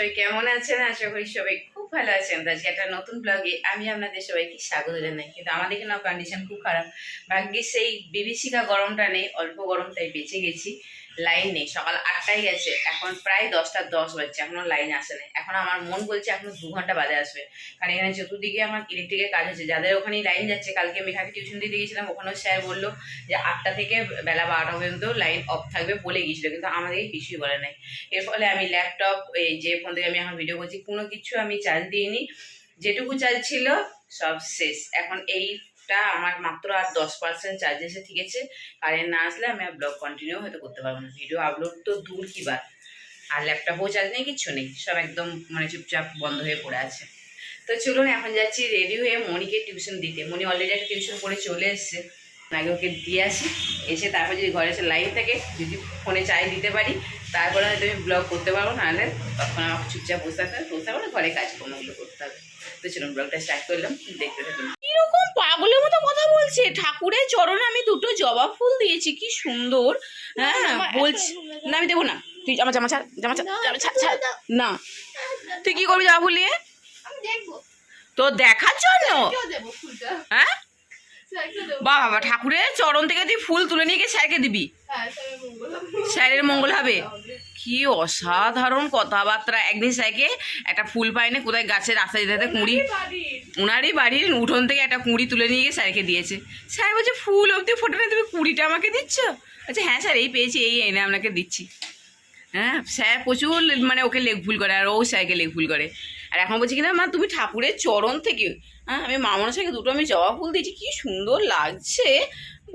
আশা করি সবাই খুব ভালো আছেন। আজকে একটা নতুন ব্লগে আমি আপনাদের সবাইকে স্বাগত জানাই। কিন্তু আমাদের এখানে কন্ডিশন খুব খারাপ। ভাগ্যে সেই বিভীষিকা গরমটা নেই, অল্প গরম তাই বেঁচে গেছি। লাইন নেই। সকাল আটটায় গেছে, এখন প্রায় দশটা দশ বাজছে, এখনও লাইন আসে না এখন আমার মন বলছে এখনও দু ঘণ্টা বাদে আসবে। কারণ এখানে চতুর্দিকে আমার ইলেকট্রিকের কাজ হচ্ছে। যাদের ওখানেই লাইন যাচ্ছে, কালকে আমি মেঘাকে টিউশন দিতে গেছিলাম ওখানেও স্যার বলল যে আটটা থেকে বেলা বারোটা পর্যন্ত লাইন অফ থাকবে বলে গিয়েছিল, কিন্তু আমাদেরকে কিছুই বলে নাই। এর ফলে আমি ল্যাপটপ এই যে ফোন থেকে আমি এখন ভিডিও করছি, কোনো কিছু আমি চার্জ দিইনি। যেটুকু চার্জ ছিল, সব শেষ। এখন এইটা আমার মাত্র আর দশ পার্সেন্ট চার্জ এসে ঠিক আছে কারেন্ট না আসলে আমি আর ব্লগ কন্টিনিউ হয়তো করতে পারব না। ভিডিও আপলোড তো দূর কি বার? আর ল্যাপটপও চার্জ নেই, কিচ্ছু নেই। সব একদম মানে চুপচাপ বন্ধ হয়ে পড়ে আছে। তো চলুন এখন যাচ্ছি রেডি হয়ে মনিকে টিউশন দিতে। মনি অলরেডি একটা টিউশন করে চলে এসছে। আগে ওকে দিয়ে আসি। এসে তারপর যদি ঘরে এসে লাইভ থাকে, যদি ফোনে চাই দিতে পারি, তারপরে হয়তো আমি ব্লগ করতে পারব। নাহলে তখন আমাকে চুপচাপ বসে থাকতে হবে। বসে হবে ঘরে কাজকর্মগুলো করতে হবে। তো চলুন ব্লগটা স্টার্ট করলাম। দেখতে থাকুন। পাগলের মতো কথা বলছে। ঠাকুরের চরণে আমি দুটো জবা ফুল দিয়েছি কি সুন্দর। হ্যাঁ বলছি। না আমি দেবো না। তুই জামা জামা ছাড় জামা ছাড় জামা ছাড় ছাড়। না। তুই কি করবি জবা ফুল নিয়ে? তো দেখার জন্য? হ্যাঁ? বাবা, ঠাকুরের চরণ থেকে তুই ফুল তুলে নিয়ে গিয়ে স্যারকে দিবি? স্যারের মঙ্গল হবে। কি অসাধারণ কথাবার্তা। একদিন স্যারকে একটা ফুল পাইনি কোথায় গাছের রাস্তায় যেতে কুঁড়ি। উনারই বাড়ির উঠোন থেকে একটা কুঁড়ি তুলে নিয়ে গিয়ে স্যারকে দিয়েছে। স্যার বলছে, ফুল অবধি ফোটো না তুমি কুড়িটা আমাকে দিচ্ছ? আচ্ছা হ্যাঁ স্যার, এই পেয়েছি, এই এনে আপনাকে দিচ্ছি। হ্যাঁ স্যার প্রচুর মানে ওকে লেগ ভুল করে, আর ও স্যারকে লেগ ভুল করে। আর এখন বলছি কিনা মা, তুমি ঠাকুরের চরণ থেকে হ্যাঁ আমি মামনের সাথে দুটো আমি জবা ফুল দিয়েছি, কি সুন্দর লাগছে।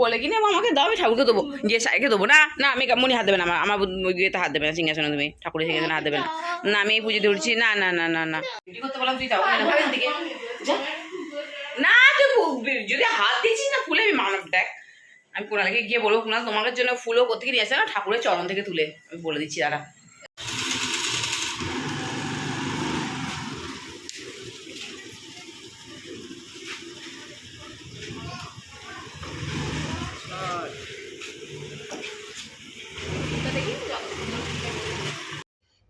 বলে কিনা আমাকে দাও, আমি ঠাকুরকে দেবো। গিয়ে সাইকে দেবো। না না, আমি মনি হাত দেবে না আমার আমার ইয়েতে হাত দেবে না, সিংহাসনে তুমি, ঠাকুরের সিংহাসনে হাত দেবে না। না, আমি পুজো ধরছি না না না না না। তুই যাও না, তুই যদি হাত দিচ্ছিস না, ফুলে, আমি মানব দেখ, আমি কুণালকে গিয়ে বলব কুণাল তোমার জন্য ফুলও কোথেকে নিয়ে আসে, না, ঠাকুরের চরণ থেকে তুলে, আমি বলে দিচ্ছি, দাঁড়া।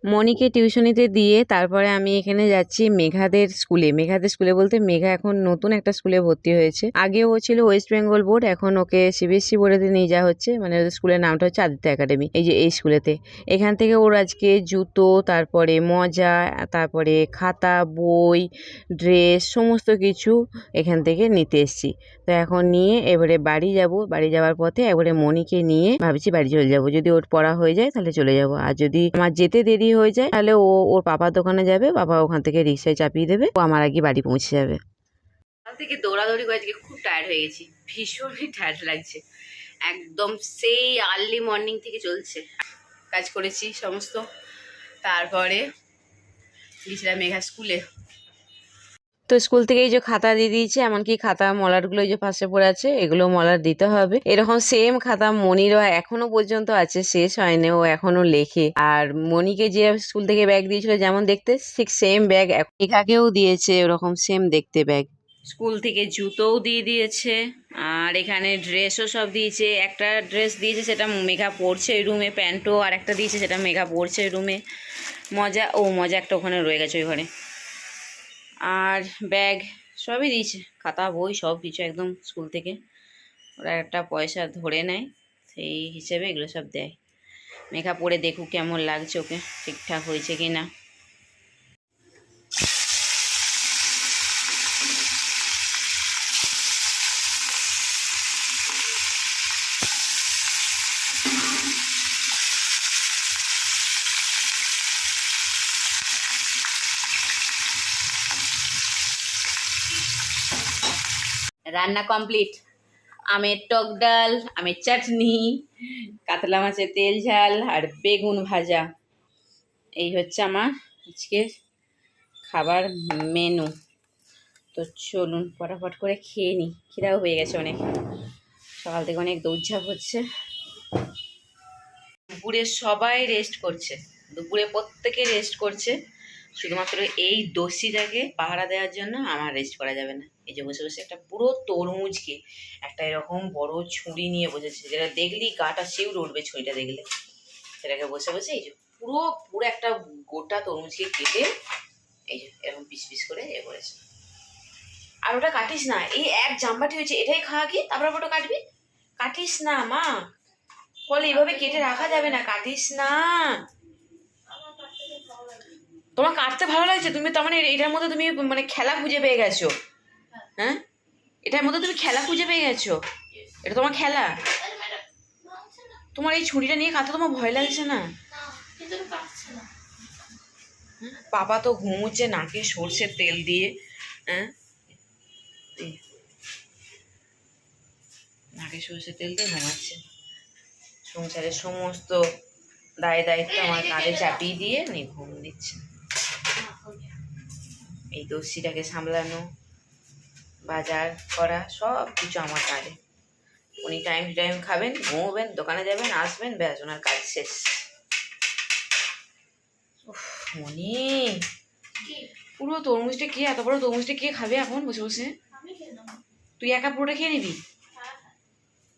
মনিকে টিউশনিতে দিয়ে তারপরে আমি এখানে যাচ্ছি মেঘাদের স্কুলে মেঘাদের স্কুলে বলতে মেঘা এখন নতুন একটা স্কুলে ভর্তি হয়েছে। আগে ও ছিল ওয়েস্ট বেঙ্গল বোর্ড এখন ওকে সিবিএসসি বোর্ডেতে নিয়ে যাওয়া হচ্ছে। মানে ওদের স্কুলের নামটা হচ্ছে আদিত্য একাডেমি এই যে এই স্কুলেতে এখান থেকে ওর আজকে জুতো, তারপরে মজা, তারপরে খাতা, বই ড্রেস সমস্ত কিছু এখান থেকে নিতে এসেছি। তো এখন নিয়ে এবারে বাড়ি যাব। বাড়ি যাওয়ার পথে এবারে মনিকে নিয়ে ভাবছি বাড়ি চলে যাব। যদি ওর পড়া হয়ে যায় তাহলে চলে যাব। আর যদি আমার যেতে দেরি হয়ে যায়, তাহলে ও, ওর পাপার দোকানে যাবে, বাবা ওখান থেকে রিক্সায় চাপিয়ে দেবে, ও আমার আগে বাড়ি পৌঁছে যাবে। সকাল থেকে দৌড়াদৌড়ি করে আজকে খুব টায়ার্ড হয়ে গেছি ভীষণই টায়ার্ড লাগছে। একদম সেই আর্লি মর্নিং থেকে চলছে। কাজ করেছি সমস্ত, তারপরে গেছিলাম মেঘা স্কুলে তো স্কুল থেকে এই যে খাতা দিয়ে দিয়েছে, এমনকি খাতা মলারগুলো এই যে পাশে পড়ে আছে, এগুলো মলার দিতে হবে। এরকম সেম খাতা মনিরও এখনও পর্যন্ত আছে, শেষ হয়নি, ও এখনও লেখে। আর মনিকে যে স্কুল থেকে ব্যাগ দিয়েছিল, যেমন দেখতে, ঠিক সেম ব্যাগ একাকেও দিয়েছে, ওরকম সেম দেখতে ব্যাগ স্কুল থেকে জুতোও দিয়ে দিয়েছে, আর এখানে ড্রেসও সব দিয়েছে। একটা ড্রেস দিয়েছে, সেটা মেঘা পরছে রুমে প্যান্টও আর একটা দিয়েছে, সেটা মেঘা পরছে রুমে মজা, ও মজা একটা ওখানে রয়ে গেছে ওই ঘরে। আর ব্যাগ সবই দিয়েছে। খাতা, বই, সব কিছু একদম স্কুল থেকে। ওরা একটা পয়সা ধরে নেয়, সেই হিসেবে এগুলো সব দেয়। মেঘা পরে দেখুক কেমন লাগছে ওকে, ঠিকঠাক হয়েছে কি না রান্না কমপ্লিট আমের টক ডাল আমের চাটনি, কাতলা মাছের তেল ঝাল আর বেগুন ভাজা। এই হচ্ছে আমার আজকে খাবার মেনু তো চলুন ফটাফট করে খেয়ে নিই। খিদাও হয়ে গেছে অনেক। সকাল থেকে অনেক দৌড়ঝাঁপ হচ্ছে। দুপুরে সবাই রেস্ট করছে। দুপুরে প্রত্যেকে রেস্ট করছে। শুধুমাত্র এই দোষীটাকে পাহারা দেওয়ার জন্য আমার রেস্ট করা যাবে না। এই যে বসে বসে একটা পুরো তরমুজকে একটা এরকম বড় ছুরি নিয়ে বসেছে, যেটা দেখলেই গাটা শিউরে উঠবে ছুরিটা দেখলে। সেটাকে বসে বসে এই যে পুরো পুরো একটা গোটা তরমুজকে কেটে এই যে এরকম পিস পিস করে এ করেছে। আর ওটা কাটিস না, এই এক জাম্বাটি হয়েছে, এটাই খাওয়া কি তারপর ওটা কাটবি? কাটিস না, মা। ফল এইভাবে কেটে রাখা যাবে না, কাটিস না। তোমার কাটতে ভালো লাগছে? তুমি তার মানে এটার মধ্যে তুমি মানে খেলা খুঁজে পেয়ে গেছো। হ্যাঁ? এটার মধ্যে তুমি খেলা খুঁজে পেয়ে গেছো? এটা তোমার খেলা? তোমার এই ছুরিটা নিয়ে কাটতে তোমার ভয় লাগছে না? না পাপা তো ঘুমুচ্ছে, নাকে সর্ষের তেল দিয়ে হ্যাঁ? নাকে সর্ষের তেল দিয়ে ঘুমাচ্ছে। সংসারের সমস্ত দায় দায়িত্ব আমার কাঁধে চাপিয়ে দিয়ে নি ঘুম দিচ্ছে। এই দস্যিটাকে সামলানো। বাজার করা সব কিছু আমার কাজে। উনি টাইম টু টাইম খাবেন ঘুমোবেন দোকানে যাবেন আসবেন ব্যাস ওনার কাজ শেষ। মনি পুরো তরমুজটা কে এত বড় তরমুজটা কে খাবে এখন বসে বসে? তুই একা পুরোটা খেয়ে নিবি? হ্যাঁ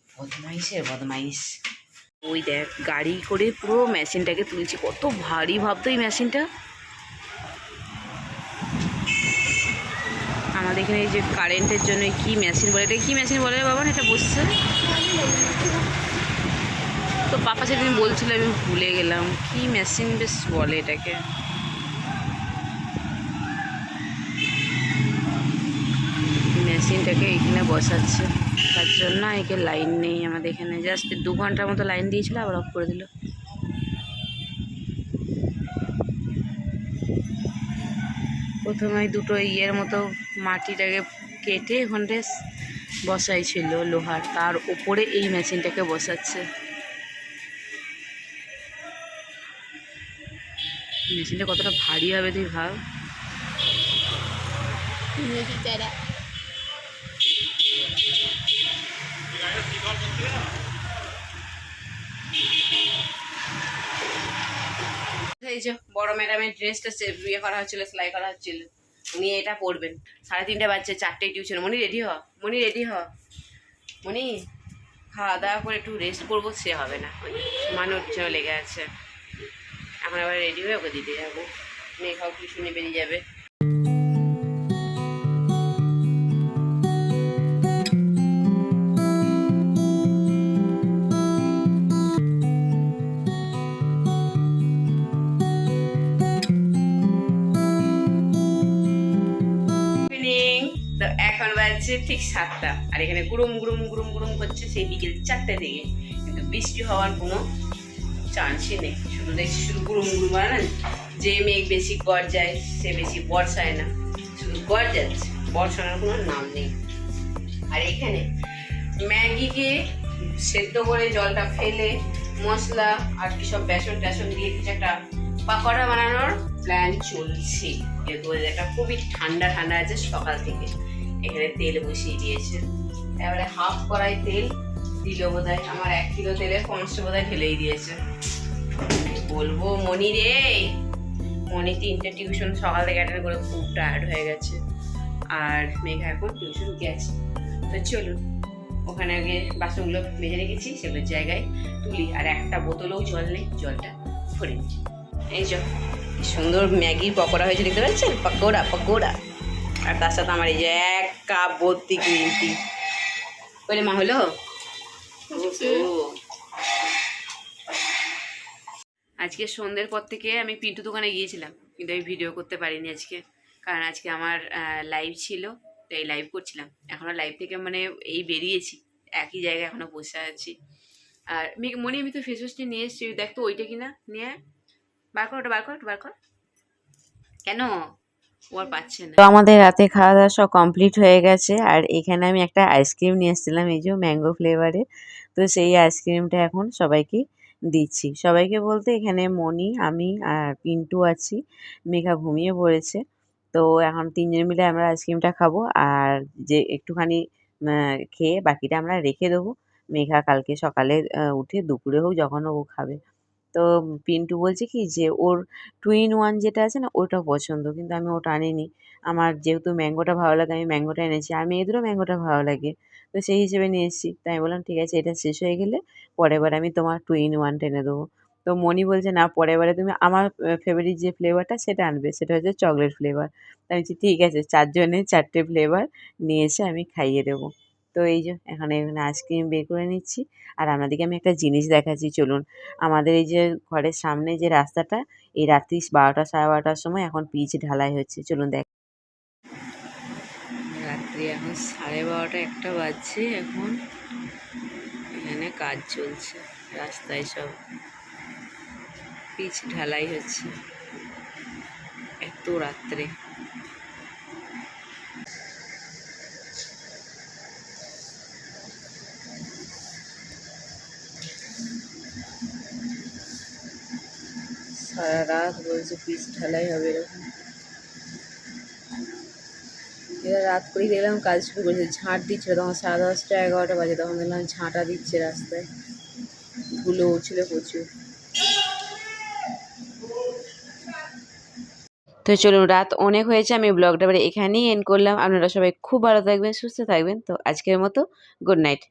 বদমাইশের বদমাইশ ওই দেখ গাড়ি করে পুরো মেশিনটাকে তুলছি কত ভারী ভাবতো এই মেশিনটা আমাদের এখানে এই যে কারেন্টের জন্য কি মেশিন বলে? এটা কি মেশিন বলে বাবা? এটা বসছে তো পাপা সেদিন বলছিল, আমি ভুলে গেলাম। কি মেশিন বেশ বলে এটাকে। মেশিনটাকে এখানে বসাচ্ছে। তার জন্য একে লাইন নেই আমাদের এখানে। জাস্ট দু ঘণ্টার মতো লাইন দিয়েছিল, আবার অফ করে দিল। প্রথমে দুটো ইয়ের মতো মাটিটাকে কেটে ওখানটা বসাইছিল লোহার। তার উপরে এই মেশিনটাকে বসাচ্ছে। মেশিনটা কতটা ভারী হবে তুই ভাব। এই যে, বড় ম্যাডামের ড্রেসটা ইয়ে করা হচ্ছিল, সেলাই করা হচ্ছিল। উনি এটা পড়বেন। সাড়ে তিনটে বাজছে চারটে টিউশন মনি রেডি হ? মনি রেডি হ? মনি খাওয়া দাওয়া করে একটু রেস্ট করব, সে হবে না। মানুষ লেগে আছে এখন আবার রেডি হয়ে ওকে দিতে যাব। মেয়ে খাও, টিউশনে বেরিয়ে যাবে। ঠিক সাতটা। আর এখানে গুরুম গুরুম গুরুম গুরুম করছে সেই বিকেল চারটে থেকে। কিন্তু বৃষ্টি হওয়ার কোনো চান্সই নেই। শুধু দেখছি শুধু গুরুম গুরুম আর না, যে মেঘ বেশি গরজায়, সে বেশি বর্ষায় না। শুধু গরজাচ্ছে, বর্ষানোর কোনো নাম নেই। আর এখানে ম্যাগিকে সেদ্ধ করে জলটা ফেলে, মশলা আর কি সব বেসন টেসন দিয়ে কিছু একটা পাকোড়া বানানোর প্ল্যান চলছে। যেহেতু ওয়েদারটা খুবই ঠান্ডা ঠান্ডা আছে সকাল থেকে। এখানে তেল বসিয়ে দিয়েছে। এবারে হাফ কড়াই তেল দিল বোধ আমার এক কিলো তেলের পঞ্চাশ বোধ ঢেলেই দিয়েছে। বলব, মনি রে? মনি তিনটে টিউশন সকাল থেকে অ্যাটেন্ড করে খুব টায়ার্ড হয়ে গেছে। আর মেঘা এখন টিউশন গেছে। তো চলুন, ওখানে আগে বাসনগুলো মেজে রেখেছি সেগুলোর জায়গায় তুলি। আর একটা বোতলেও জল নেই, জলটা ভরে নিচ্ছি। এই কি সুন্দর ম্যাগি পকোড়া হয়েছে, দেখতে পাচ্ছেন? পকোড়া পকোড়া। আর তার সাথে আমার এই যে এক কাপ ভর্তি গ্রিন টি বলে মা হলো। আজকে সন্ধ্যের পর থেকে আমি পিন্টু দোকানে গিয়েছিলাম কিন্তু আমি ভিডিও করতে পারিনি আজকে। কারণ আজকে আমার লাইভ ছিল তাই লাইভ করছিলাম। এখনও লাইভ থেকে মানে এই বেরিয়েছি একই জায়গায় এখনও বসে আছি। আর মনি আমি তো ফেস ওয়াশটি নিয়ে এসেছি দেখ তো ওইটা কিনা নিয়ে বার কর ওটা বার কর বার কর। কেন? তো আমাদের রাতে খাওয়া দাওয়া সব কমপ্লিট হয়ে গেছে। আর এখানে আমি একটা আইসক্রিম নিয়ে এসেছিলাম, এই যে ম্যাঙ্গো ফ্লেভারে তো সেই আইসক্রিমটা এখন সবাইকে দিচ্ছি। সবাইকে বলতে এখানে মনি আমি আর পিন্টু আছি। মেঘা ঘুমিয়ে পড়েছে। তো এখন তিনজন মিলে আমরা আইসক্রিমটা খাব। আর যে একটুখানি খেয়ে বাকিটা আমরা রেখে দেবো। মেঘা কালকে সকালে উঠে দুপুরে হোক, যখন ও খাবে। তো পিন্টু বলছে কি যে, ওর টু ইন ওয়ান যেটা আছে না, ওটা পছন্দ, কিন্তু আমি ওটা আনিনি। আমার যেহেতু ম্যাঙ্গোটা ভালো লাগে, আমি ম্যাঙ্গোটা এনেছি। আর মেয়েদেরও ম্যাঙ্গোটা ভালো লাগে। তো সেই হিসেবে নিয়ে এসেছি। তাই আমি বললাম, ঠিক আছে, এটা শেষ হয়ে গেলে পরের বার আমি তোমার টু ইন ওয়ানটা এনে দেবো। তো মনি বলছে, না, পরের বারে তুমি আমার ফেভারিট যে ফ্লেভারটা সেটা আনবে। সেটা হচ্ছে চকলেট ফ্লেভার তো আমি বলছি, ঠিক আছে, চারজনে চারটে ফ্লেভার নিয়ে এসে আমি খাইয়ে দেবো। তো এই যে, এখানে এখানে আইসক্রিম বের করে নিচ্ছি। আর আপনাদেরকে আমি একটা জিনিস দেখাচ্ছি, চলুন। আমাদের এই যে ঘরের সামনে যে রাস্তাটা, এই রাত্রি বারোটা সাড়ে বারোটার সময় এখন পিচ ঢালাই হচ্ছে। চলুন দেখ রাত্রি এখন সাড়ে বারোটা একটা বাজছে এখন। এখানে কাজ চলছে, রাস্তায় সব। পিচ ঢালাই হচ্ছে। এত রাত্রে। সারা রাত বলছে, পিস ঢালাই হবে এরকম। এরা রাত করেই দেখলাম কাজ শুরু করেছে। ঝাঁট দিচ্ছিল, তখন সাড়ে দশটা, এগারোটা বাজে, তখন দেখলাম ঝাঁটা দিচ্ছে রাস্তায়। ধুলো উঠছিল প্রচুর। তো চলুন, রাত অনেক হয়েছে, আমি ব্লগটা এবারে এখানেই এন্ড করলাম। আপনারা সবাই খুব ভালো থাকবেন, সুস্থ থাকবেন। তো আজকের মতো গুড নাইট